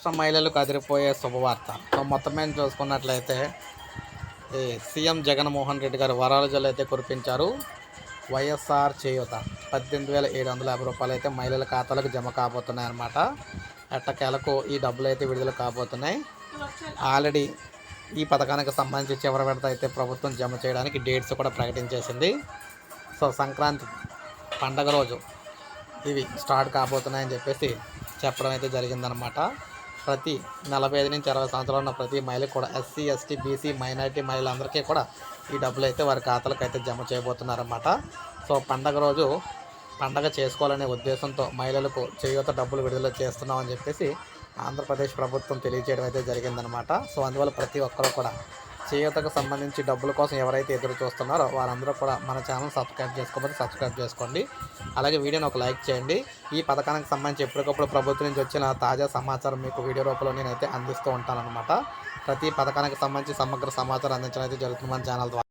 రాష్ట్ర మహిళలకు అదిరిపోయే శుభవార్త. సో మొత్తం మీద చూసుకున్నట్లయితే ఈ సీఎం జగన్మోహన్ రెడ్డి గారు వరాల జల్లు అయితే కురిపించారు. వైఎస్ఆర్ చేయూత. పద్దెనిమిది వేల ఏడు వందల యాభై రూపాయలు అయితే మహిళల ఖాతాలకు జమ కాబోతున్నాయి అన్నమాట ఎట్టకేలకు ఈ డబ్బులు అయితే విడుదల కాబోతున్నాయి. ఆల్రెడీ ఈ పథకానికి సంబంధించి చివరి విడత అయితే ప్రభుత్వం జమ చేయడానికి డేట్స్ కూడా ప్రకటించేసింది. సో సంక్రాంతి పండగ రోజు ఇవి స్టార్ట్ కాబోతున్నాయని చెప్పేసి చెప్పడం అయితే జరిగిందనమాట ప్రతి నలభై ఐదు నుంచి అరవై సంవత్సరాలు ఉన్న ప్రతి మహిళకు కూడా ఎస్సీ ఎస్టీ బీసీ మైనారిటీ మహిళలందరికీ కూడా ఈ డబ్బులు అయితే వారి ఖాతాలకు అయితే జమ చేయబోతున్నారన్నమాట. సో పండగ రోజు పండగ చేసుకోవాలనే ఉద్దేశంతో మహిళలకు చేయూత డబ్బులు విడుదల చేస్తున్నామని చెప్పేసి ఆంధ్రప్రదేశ్ ప్రభుత్వం తెలియజేయడం అయితే జరిగిందనమాట సో అందువల్ల ప్రతి ఒక్కరూ కూడా చేయూతకు సంబంధించి డబ్బుల కోసం ఎవరైతే ఎదురు చూస్తున్నారో వారందరూ కూడా మన ఛానల్ సబ్స్క్రైబ్ చేసుకోమని సబ్స్క్రైబ్ చేసుకోండి. అలాగే వీడియోని ఒక లైక్ చేయండి. ఈ పథకానికి సంబంధించి ఎప్పటికప్పుడు ప్రభుత్వం నుంచి వచ్చిన తాజా సమాచారం మీకు వీడియో రూపంలో నేనైతే అందిస్తూ ఉంటానన్నమాట. ప్రతి పథకానికి సంబంధించి సమగ్ర సమాచారం అందించడం అయితే జరుగుతుంది మన ఛానల్ ద్వారా.